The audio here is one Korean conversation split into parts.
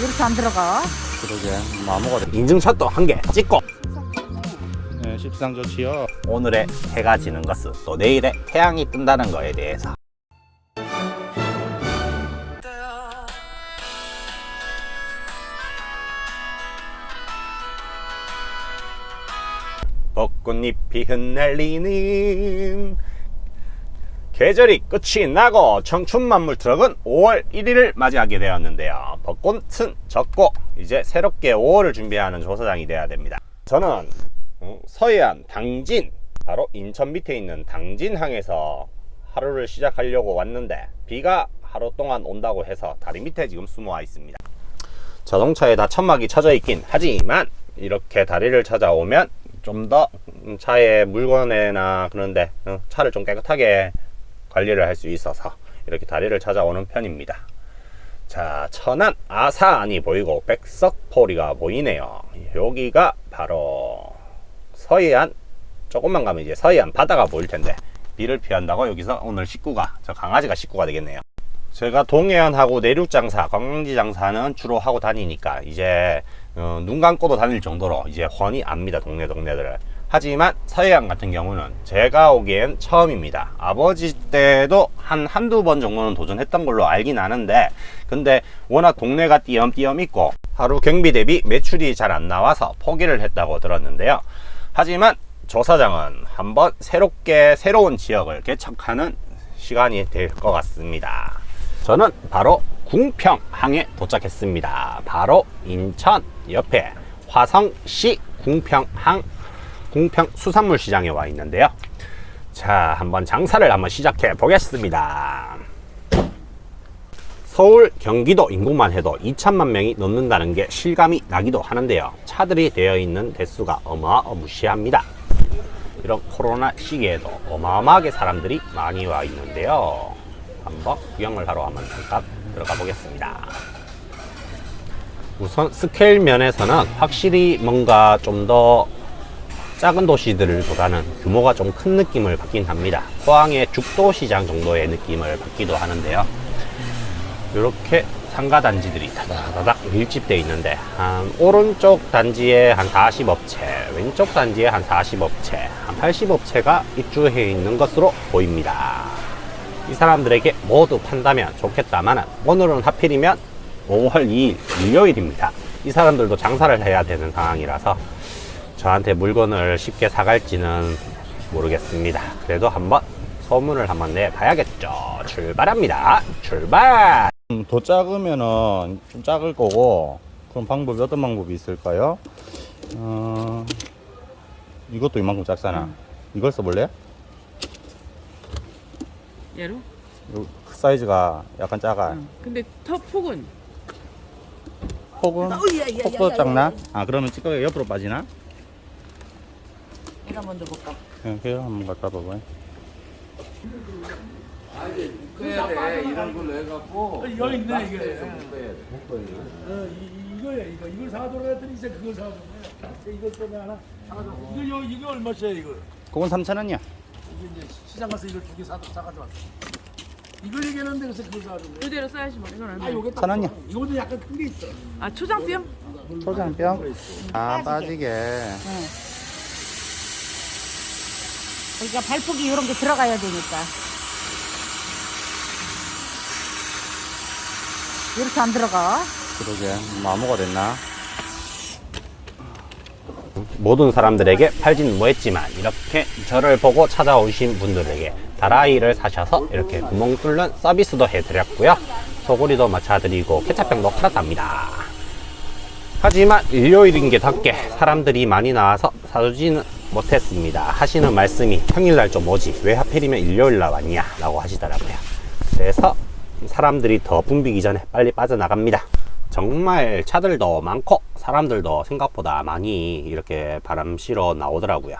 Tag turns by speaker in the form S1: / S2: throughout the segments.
S1: 이렇게 안 들어가.
S2: 그러게 마모가 인증샷도 한 개 찍고. 네, 십상 좋지요. 오늘의 해가 지는 것은 또 내일의 태양이 뜬다는 거에 대해서. 벚꽃잎이 흩날리는 계절이 끝이 나고 청춘 만물 트럭은 5월 1일을 맞이하게 되었는데요. 벚꽃은 졌고 이제 새롭게 5월을 준비하는 조사장이 돼야 됩니다. 저는 어, 서해안 당진 바로 인천 밑에 있는 당진항에서 하루를 시작하려고 왔는데 비가 하루 동안 온다고 해서 다리 밑에 지금 숨어와 있습니다. 자동차에 다 천막이 쳐져 있긴 하지만 이렇게 다리를 찾아오면 좀 더 차에 물건에나 그런데 어, 차를 좀 깨끗하게 관리를 할 수 있어서 이렇게 다리를 찾아오는 편입니다. 자, 천안 아사안이 보이고 백석포리가 보이네요. 여기가 바로 서해안 조금만 가면 이제 서해안 바다가 보일 텐데 비를 피한다고 여기서 오늘 식구가 저 강아지가 식구가 되겠네요. 제가 동해안하고 내륙 장사, 관광지 장사는 주로 하고 다니니까 이제 어, 눈 감고도 다닐 정도로 이제 훤히 압니다 동네 동네들을. 하지만 서해안 같은 경우는 제가 오기엔 처음입니다. 아버지 때도 한 한두 번 정도는 도전했던 걸로 알긴 아는데 근데 워낙 동네가 띄엄띄엄 있고 하루 경비 대비 매출이 잘 안 나와서 포기를 했다고 들었는데요. 하지만 조 사장은 한번 새롭게 새로운 지역을 개척하는 시간이 될 것 같습니다. 저는 바로 궁평항에 도착했습니다. 바로 인천 옆에 화성시 궁평항 궁평 수산물 시장에 와 있는데요. 자, 한번 장사를 한번 시작해 보겠습니다. 서울, 경기도 인구만 해도 2천만 명이 넘는다는 게 실감이 나기도 하는데요. 차들이 되어 있는 대수가 어마어무시합니다. 이런 코로나 시기에도 어마어마하게 사람들이 많이 와 있는데요. 한번 구경을 하러 한번 잠깐 들어가 보겠습니다. 우선 스케일 면에서는 확실히 뭔가 좀더 작은 도시들보다는 규모가 좀 큰 느낌을 받긴 합니다. 포항의 죽도 시장 정도의 느낌을 받기도 하는데요. 이렇게 상가 단지들이 다다다닥 밀집되어 있는데 한 오른쪽 단지에 한 40업체, 왼쪽 단지에 한 40업체, 한 80업체가 입주해 있는 것으로 보입니다. 이 사람들에게 모두 판다면 좋겠다만 오늘은 하필이면 5월 2일 일요일입니다. 이 사람들도 장사를 해야 되는 상황이라서 저한테 물건을 쉽게 사갈지는 모르겠습니다. 그래도 한번 소문을 한번 내봐야겠죠. 출발합니다. 출발!
S3: 음, 더 작으면은 좀 작을 거고 그럼 방법이 어떤 방법이 있을까요? 어, 이것도 이만큼 작잖아. 이걸 써볼래?
S4: 얘로?
S3: 요 사이즈가 약간 작아.
S4: 응. 근데 턱 폭은
S3: 폭은 폭도 작나? 아 그러면 찌꺼기가 옆으로 빠지나?
S1: 내가 먼저 볼까?
S3: 응, 그래 한번 갖다 봐봐.
S5: 이거 있네 이게. 어, 이, 이거야 이거 이걸 사가도록 했더니 이제 그걸 거야. 이것 때문에 하나 사가지고 이거 요 이거 얼마짜리 이거?
S3: 그건 3,000원이야.
S5: 이게 이제 시장 가서 이걸 두개 사 사가지고 왔어. 이걸 얘기하는데 그래서 그걸. 그래.
S4: 그대로 써야지 뭐 이건
S5: 아
S4: 얼마?
S5: 요게 딱
S3: 천 원이야.
S5: 좋아. 이거도 약간 큰 게 있어.
S4: 아 초장병?
S3: 초장병? 아 빠지게.
S1: 그러니까 발폭이 이런 게 들어가야 되니까. 이렇게 안 들어가.
S3: 그러게 마모가 됐나?
S2: 모든 사람들에게 팔지는 못했지만 이렇게 저를 보고 찾아오신 분들에게 다라이를 사셔서 이렇게 구멍 뚫는 서비스도 해드렸고요. 소고리도 맞춰드리고 케찹병도 팔았답니다. 하지만 일요일인 게 답게 사람들이 많이 나와서 사주지는 못했습니다. 하시는 말씀이 평일날 좀 오지 왜 하필이면 일요일날 왔냐 라고 하시더라고요. 그래서 사람들이 더 붐비기 전에 빨리 빠져나갑니다. 정말 차들도 많고 사람들도 생각보다 많이 이렇게 바람 실어 나오더라고요.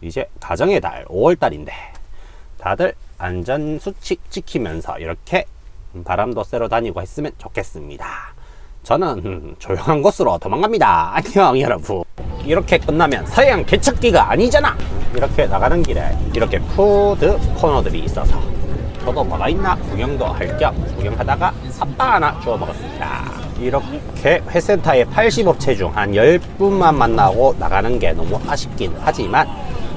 S2: 이제 가정의 달 5월달인데 다들 안전 수칙 지키면서 이렇게 바람도 쐬러 다니고 했으면 좋겠습니다. 저는 조용한 곳으로 도망갑니다. 안녕 여러분. 이렇게 끝나면 서해안 개척기가 아니잖아. 이렇게 나가는 길에 이렇게 푸드 코너들이 있어서 저도 뭐가 있나 구경도 할 겸 구경하다가 삽바 하나 주워 먹었습니다. 이렇게 회센터에 80업체 중 한 10분만 만나고 나가는 게 너무 아쉽긴 하지만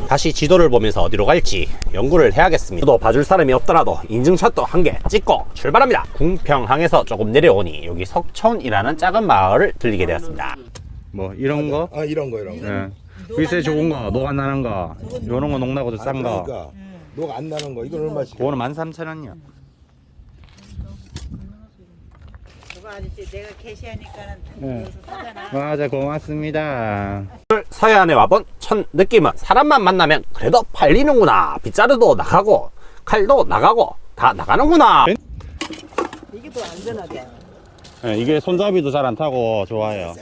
S2: 다시 지도를 보면서 어디로 갈지 연구를 해야겠습니다. 저도 봐줄 사람이 없더라도 인증샷도 한 개 찍고 출발합니다. 궁평항에서 조금 내려오니 여기 석촌이라는 작은 마을을 들리게 되었습니다.
S3: 뭐 이런 거?
S6: 아 이런 거 이런 거.
S3: 예. 글쎄 좋은 거, 녹안 나는 거, 요런 거 녹나고도 싼 거.
S6: 그러니까 녹 안 나는 거 이건 얼마씩?
S3: 그거는 13,000원이요.
S1: 그거 아저씨 내가 게시하니까는
S3: 네.
S1: 사잖아.
S3: 맞아, 고맙습니다.
S2: 오늘 서해안에 와본 첫 느낌은 사람만 만나면 그래도 팔리는구나. 빗자루도 나가고 칼도 나가고 다 나가는구나.
S1: 이게 더 안전하다.
S3: 예, 이게 손잡이도 잘 안 타고 좋아요.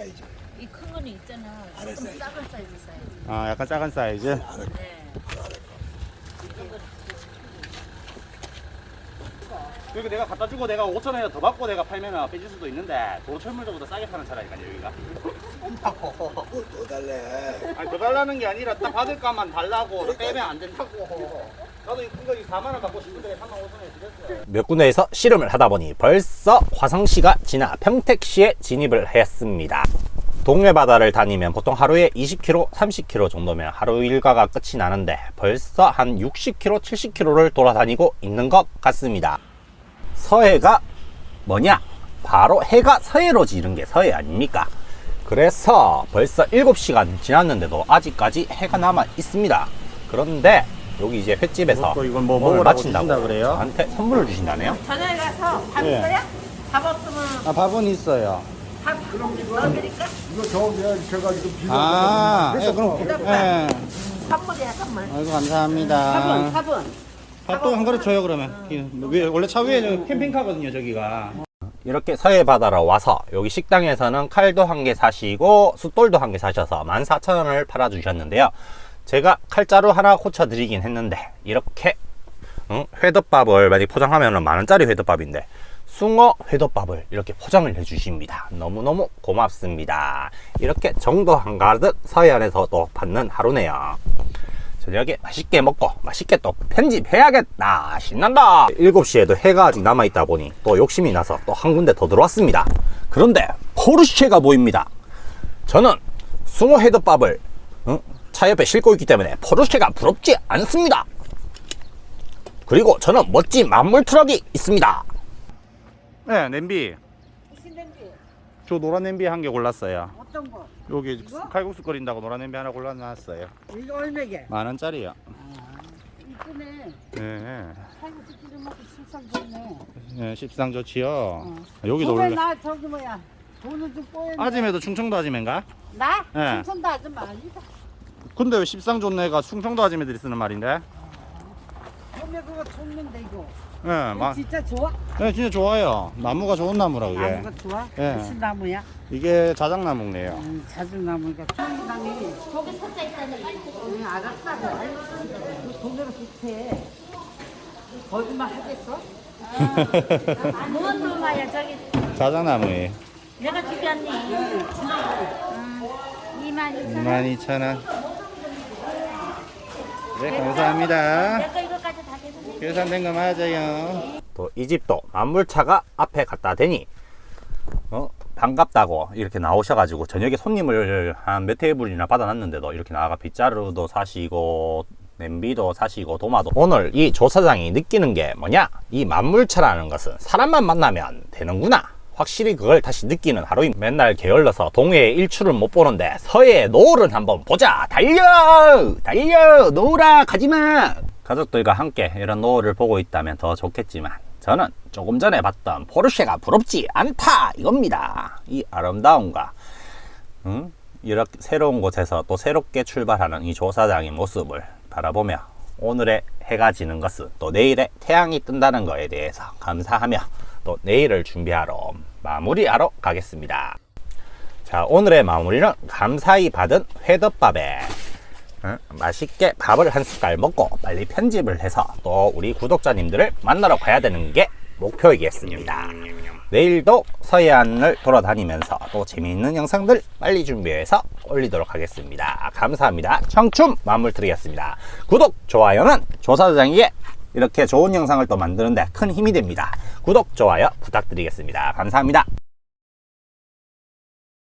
S7: 이 큰 거는 있잖아. 조금 작은 사이즈 사이즈.
S3: 아, 약간 작은 사이즈.
S7: 네.
S3: 여기 내가 갖다 주고 내가 5천 원에 더 받고 내가 팔면 빼줄 수도 있는데 도로철물보다 싸게 파는 차라니까 여기가.
S6: 또 달래.
S3: 아니 더 달라는 게 아니라 딱 받을 값만 달라고 빼면 안 된다고. 나도 이거 4만 원 받고 싶은데 3만 5천 원에 드렸어요.
S2: 몇 군데에서 씨름을 하다 보니 벌써 화성시가 지나 평택시에 진입을 했습니다. 동해 바다를 다니면 보통 하루에 20km, 30km 정도면 하루 일과가 끝이 나는데 벌써 한 60km, 70km를 돌아다니고 있는 것 같습니다. 서해가 뭐냐? 바로 해가 서해로 지는 게 서해 아닙니까? 그래서 벌써 7시간 지났는데도 아직까지 해가 남아 있습니다. 그런데 여기 이제 횟집에서
S3: 또 이건 뭐 먹으라고
S2: 마친다고
S3: 주신다 그래요?
S2: 저한테 선물을 주신다네요.
S1: 저녁에 가서 밥
S3: 예.
S1: 있어요? 밥 없으면
S3: 아, 밥은 있어요.
S1: 밥 넣어드릴까?
S6: 이거 저 내가 제가 지금 비싼
S3: 아,
S6: 거.
S3: 예, 그럼, 예.
S1: 선물이야 선물.
S3: 아이고, 감사합니다.
S1: 밥은 밥은.
S3: 밥도 한 그릇 줘요, 그러면. 위- 원래 차 위에 저 캠핑카거든요, 저기가.
S2: 이렇게 서해 바다로 와서 여기 식당에서는 칼도 한 개 사시고 숫돌도 한 개 사셔서 14,000원을 팔아 주셨는데요. 제가 칼자루 하나 고쳐 드리긴 했는데 이렇게 응? 회덮밥을 많이 포장하면 만 원짜리 회덮밥인데 숭어 회덮밥을 이렇게 포장을 해 주십니다. 너무너무 고맙습니다. 이렇게 정도 한가득 서해 안에서도 받는 하루네요. 저녁에 맛있게 먹고 맛있게 또 편집해야겠다. 신난다. 7시에도 해가 아직 남아있다 보니 또 욕심이 나서 또 한 군데 더 들어왔습니다. 그런데 포르쉐가 보입니다. 저는 숭어 헤드밥을 응? 차 옆에 싣고 있기 때문에 포르쉐가 부럽지 않습니다. 그리고 저는 멋진 만물 트럭이 있습니다.
S3: 네, 냄비. 저 노란 냄비 한 개 골랐어요.
S1: 어떤 거?
S3: 여기
S1: 이거?
S3: 칼국수 끓인다고 노란 냄비 하나 골라놨어요.
S1: 이거 얼마게?
S3: 만 원짜리요.
S1: 이쁘네.
S3: 네,
S1: 칼국수 끓여 먹고 실상 좋네.
S3: 네, 십상 좋지요.
S1: 어.
S3: 여기도 원래.
S1: 나 저기 뭐야 돈을 좀 뽀였네.
S3: 아줌에도 충청도 아줌인가?
S1: 나?
S3: 네.
S1: 충청도 아줌마 아니다.
S3: 근데 왜 십상 좋네가 충청도 아줌매들이 쓰는 말인데?
S1: 근데 그거 좋는데 이거.
S3: 네, 마,
S1: 진짜 좋아?
S3: 네, 진짜 좋아요. 나무가 좋은 나무라 그게.
S1: 나무가 좋아?
S3: 예.
S1: 무슨 나무야?
S3: 이게 자작나무네요.
S1: 음, 자주나무니까 청나무이
S7: 거기 섰자 있다는
S1: 응, 알았다고. 알겠어. 그 돈으로 비슷해. 거짓말 하겠어?
S7: 뭔 놈아야 저기
S3: 자작나무에
S7: 내가 죽였니? 응. 2만 2천 원.
S3: 22,000원. 네, 감사합니다.
S7: 내거 이거까지 다 계산해.
S3: 계산된 거 맞아요.
S2: 또 이 집도 만물차가 앞에 갖다 대니 어? 반갑다고 이렇게 나오셔가지고 저녁에 손님을 한 몇 테이블이나 받아놨는데도 이렇게 나가 빗자루도 사시고 냄비도 사시고 도마도 오늘 이 조사장이 느끼는 게 뭐냐 이 만물차라는 것은 사람만 만나면 되는구나 확실히 그걸 다시 느끼는 하루임. 맨날 게을러서 동해의 일출은 못 보는데 서해의 노을은 한번 보자. 달려! 달려! 노을아 가지마! 가족들과 함께 이런 노을을 보고 있다면 더 좋겠지만 저는 조금 전에 봤던 포르쉐가 부럽지 않다 이겁니다. 이 아름다움과 응? 이렇게 새로운 곳에서 또 새롭게 출발하는 이 조사장의 모습을 바라보며 오늘의 해가 지는 것은 또 내일의 태양이 뜬다는 것에 대해서 감사하며 또 내일을 준비하러 마무리하러 가겠습니다. 자, 오늘의 마무리는 감사히 받은 회덮밥에 응? 맛있게 밥을 한 숟갈 먹고 빨리 편집을 해서 또 우리 구독자님들을 만나러 가야 되는 게 목표이겠습니다. 내일도 서해안을 돌아다니면서 또 재미있는 영상들 빨리 준비해서 올리도록 하겠습니다. 감사합니다. 청춘 마무리 드리겠습니다. 구독, 좋아요는 조사장에게 이렇게 좋은 영상을 또 만드는데 큰 힘이 됩니다. 구독, 좋아요 부탁드리겠습니다. 감사합니다.